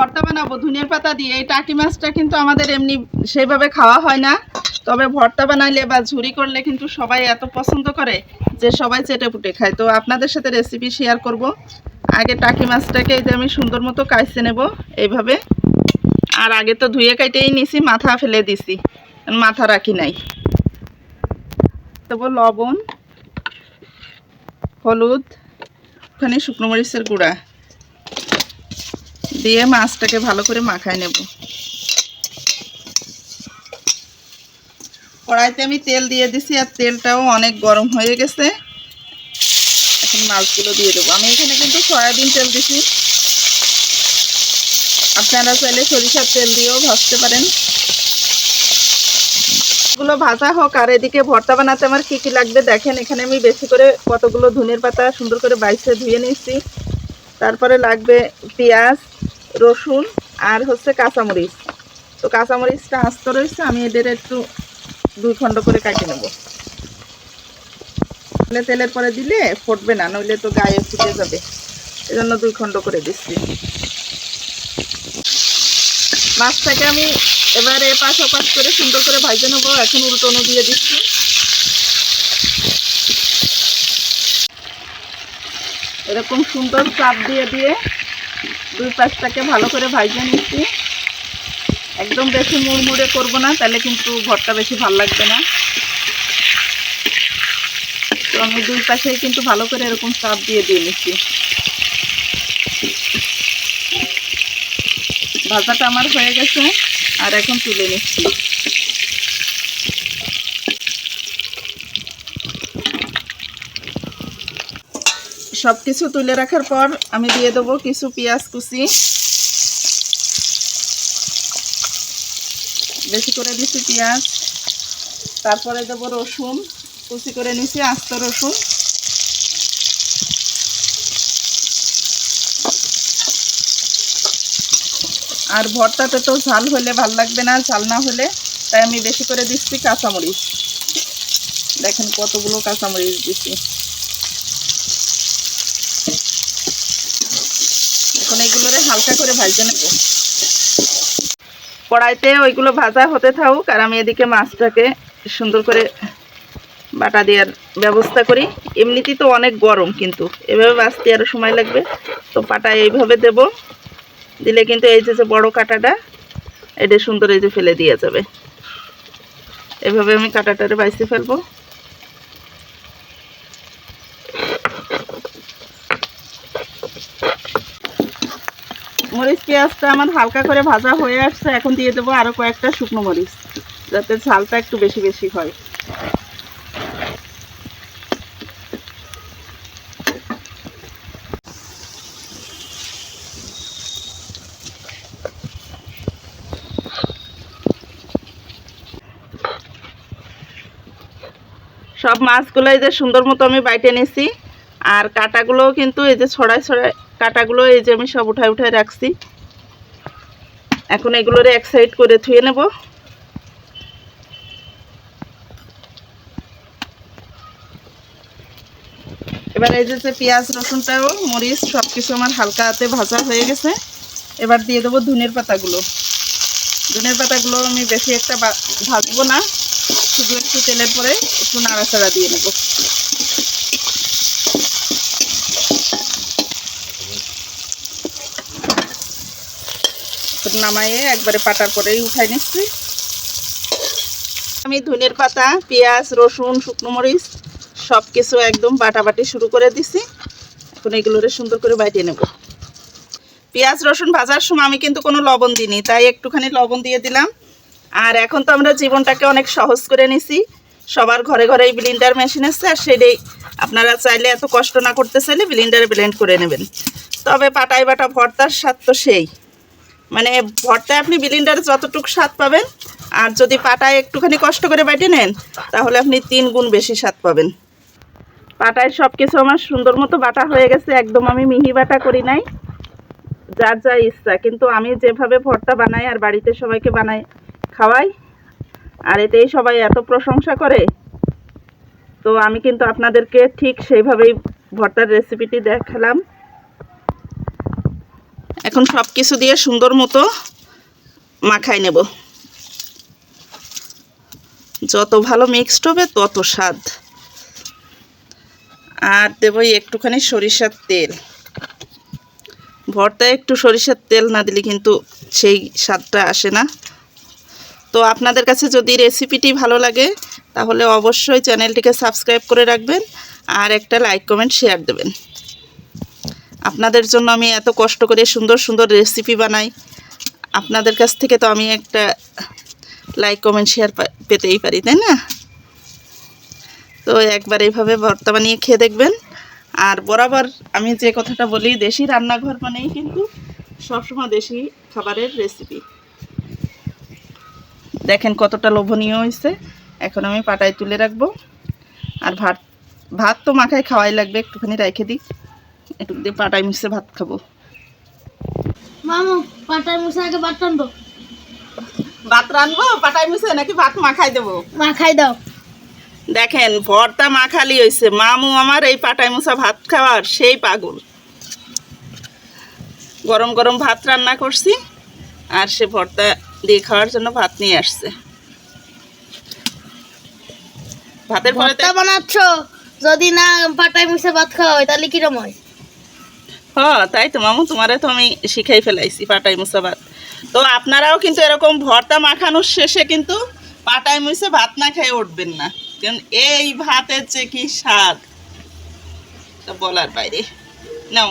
ভর্তা বানাবো ধনিয়ার পাতা দিয়ে। এই টাকি মাছটা কিন্তু আমাদের এমনি সেইভাবে খাওয়া হয় না। তবে ভর্তা বানাইলে বা ঝুরি করলে কিন্তু সবাই এত পছন্দ করে যে সবাই চেটে পুটে খায়। তো আপনাদের সাথে রেসিপি শেয়ার করব। আগে টাকি মাছটাকে এই যে আমি সুন্দর মতো কাইছে নেব এইভাবে। আর আগে তো ধুয়ে কাইটেই নিছি, মাথা ফেলে দিছি। মাথা রাখি নাই। তবু লবণ, হলুদ, ওখানে শুকনো মরিচের গুঁড়া। দিয়ে মাছটাকে ভালো করে মাখায় নেব। কড়াইতে আমি তেল দিয়ে দিছি আর তেলটাও অনেক গরম হয়ে গেছে। এখন মাছগুলো দিয়ে দেবো। আমি এখানে কিন্তু সয়াবিন তেল দিছি। আপনারা চাইলে সরিষার তেল দিয়েও ভাজতে পারেন। গুলো ভাজা হোক আর এদিকে ভর্তা বানাতে আমার কি কি লাগবে দেখেন। এখানে আমি বেশি করে কতগুলো ধনের পাতা সুন্দর করে বাইছে ধুয়ে নিয়েছি। তারপরে লাগবে পেঁয়াজ রসুন আর হচ্ছে কাঁচামরিচ। তো কাঁচামরিচটা আস্ত রয়েছে, আমি এদের একটু দুই খণ্ড করে কাটিয়ে নেব। তেলের পরে দিলে ফুটবে না, নইলে তো গায়ে ফুটে যাবে। এজন্য দুই খণ্ড করে দিচ্ছি। মাছটাকে আমি এবারে পাশ ওপাশ করে সুন্দর করে ভাজে নেব, এখন উল্টোনো দিয়ে দিচ্ছি। এরকম সুন্দর চাপ দিয়ে দিয়ে দুই পাশটাকে ভালো করে ভাজে নিচ্ছি। একদম বেশি মুড়মুড়ে করব না, তাহলে কিন্তু ভরটা বেশি ভালো লাগবে না। তো আমি দুই পাশেই কিন্তু ভালো করে এরকম চাপ দিয়ে দিয়ে নিচ্ছি। ভাজাটা আমার হয়ে গেছে, আর এখন তুলে নিচ্ছি। সব কিছু তুলে রাখার পর আমি দিয়ে দেবো কিছু পেঁয়াজ কুচি। বেশি করে দিচ্ছি পেঁয়াজ। তারপরে দেবো রসুন। কুচি করে নিচ্ছি আস্ত রসুন। আর ভর্তাতে তো ঝাল হলে ভালো লাগবে না, ঝাল না হলে। তাই আমি বেশি করে দিচ্ছি কাঁচামরিচ। দেখেন কতগুলো কাঁচামরিচ দিচ্ছি এখন এগুলোরে হালকা করে ভাজতে নেব। কড়াইতে ওইগুলো ভাজা হতে থাকুক আর আমি এদিকে মাছটাকে সুন্দর করে বাটা দেওয়ার ব্যবস্থা করি। এমনিতেই তো অনেক গরম কিন্তু, এভাবে বাঁচতে আরও সময় লাগবে। তো পাটা এইভাবে দেব। দিলে কিন্তু এই যে যে বড় কাঁটাটা, এটা সুন্দর এই যে ফেলে দিয়ে যাবে। এভাবে আমি কাঁটাটারে বাইসে ফেলব। মরিচ, পেঁয়াজটা আমার হালকা করে ভাজা হয়ে আসছে, এখন দিয়ে দেবো আরও কয়েকটা শুকনো মরিচ, যাতে ঝালটা একটু বেশি বেশি হয়। সব মাছগুলো এই যে সুন্দর মতো আমি বাইটে নিছি, আর কাটাগুলোও কিন্তু এই যে ছড়ায় ছড়ায় কাটাগুলো এই যে আমি সব উঠায় উঠায় রাখছি। এখন এগুলোর এক সাইড করে ধুয়ে নেব। এবার এই যে পেঁয়াজ, রসুনটাও, মরিচ সব কিছু আমার হালকা হাতে ভাজা হয়ে গেছে। এবার দিয়ে দেবো ধনের পাতাগুলো। ধনের পাতাগুলো আমি বেশি একটা ভাজবো না। শুধু একটু তেলের পরে একটু নাড়াচাড়া দিয়ে নেব। নামাইয়ে একবারে পাটার পরেই উঠাই নিচ্ছি। আমি ধনের পাতা, পেঁয়াজ, রসুন, শুকনো মরিচ সব কিছু একদম বাটাবাটি শুরু করে দিছি। এখন এগুলোরে সুন্দর করে বাটিয়ে নেব। পেঁয়াজ, রসুন ভাজার সময় আমি কিন্তু কোনো লবণ দিইনি, তাই একটুখানি লবণ দিয়ে দিলাম। আর এখন তো আমরা জীবনটাকে অনেক সহজ করে নিছি। সবার ঘরে ঘরে এই ব্লিন্ডার মেশিন আছে, আর সেটাই আপনারা চাইলে এত কষ্ট না করতে চাইলে ব্লিন্ডারে ব্লেন্ড করে নেবেন। তবে পাটাই বাটা ভর্তার স্বাদ তো সেই। মানে ভর্তায় আপনি ব্লিন্ডারে যতটুকু স্বাদ পাবেন, আর যদি পাটায় একটুখানি কষ্ট করে বেটে নেন, তাহলে আপনি তিন গুণ বেশি স্বাদ পাবেন। পাটায় সব কিছু আমার সুন্দর মতো বাটা হয়ে গেছে, একদম আমি মিহি বাটা করি নাই। যার যা ইচ্ছা, কিন্তু আমি যেভাবে ভর্তা বানাই আর বাড়িতে সবাইকে বানাই, খাওয়াই, আর এতেই সবাই এত প্রশংসা করে, তো আমি কিন্তু আপনাদেরকে ঠিক সেইভাবেই ভর্তার রেসিপিটি দেখালাম। এখন সব কিছু দিয়ে সুন্দর মতো মাখাই নেব। যত ভালো মিক্সড হবে, তত স্বাদ। আর দেবো একটুখানি সরিষার তেল। ভর্তায় একটু সরিষার তেল না দিলে কিন্তু সেই স্বাদটা আসে না। তো আপনাদের কাছে যদি রেসিপিটি ভালো লাগে, তাহলে অবশ্যই চ্যানেলটিকে সাবস্ক্রাইব করে রাখবেন আর একটা লাইক কমেন্ট শেয়ার দেবেন। আপনাদের জন্য আমি এত কষ্ট করে সুন্দর সুন্দর রেসিপি বানাই। আপনাদের কাছ থেকে তো আমি একটা লাইক কমেন্ট শেয়ার পেতেই পারি, তাই না? তো একবার এইভাবে ভর্তা বানিয়ে খেয়ে দেখবেন। আর বরাবর আমি যে কথাটা বলি, দেশি রান্নাঘর মানেই কিন্তু সবসময় দেশি খাবারের রেসিপি দেখেন কতটা লোভনীয় হয়েছে। এখন আমি পাটায় তুলে রাখব। আর ভাত ভাত তো মাখায় খাওয়াই লাগবে, একটুখানি রেখে দিই। একটু দিয়ে পাটায় মিশে ভাত খাব। মামু পাটার মুসে আগে ভাত টানবো ভাত রানবো পাটায় মিশে নাকি ভাত মাখাই দেবো? মা খাই দাও। দেখেন ভর্তা মাখালি হয়েছে মামু আমার এই পাটায় মুসা ভাত খাওয়ার সেই পাগল। গরম গরম ভাত রান্না করছি আর সে ভর্তা দিয়ে খাওয়ার জন্য ভাত নিয়ে আসছে। ভাতের পরে ভর্তা বানাচ্ছ? যদি না পাটায় মুসে ভাত খাওয়া হয় তাহলে কিরম হয়? হ্যাঁ তাই তো মামু তোমারে তো আমি শিখাই ফেলাইছি পাটাই মুসা ভাত তো আপনারাও কিন্তু এরকম ভর্তা মাখানোর শেষে কিন্তু পাটাই মুসে ভাত না খেয়ে উঠবেন না। কারণ এই ভাতের যে কি স্বাদ তা বলার বাইরে। নাও।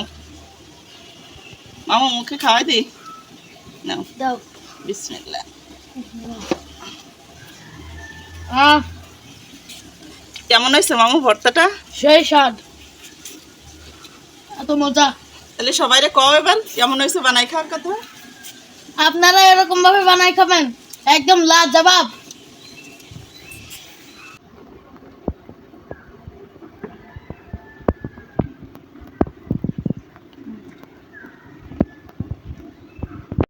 মামু মুখে খাওয়াই দিই নাও। দাও। বিসমিল্লাহ। আহ। কেমন হয়েছে মামু ভর্তাটা? সেই স্বাদ। এত মজা। তাহলে সবাইরে কও কেমন হয়েছে বানাই খাওয়ার কথা? আপনারা এরকম ভাবে বানাই খাবেন? একদম লাজবাব।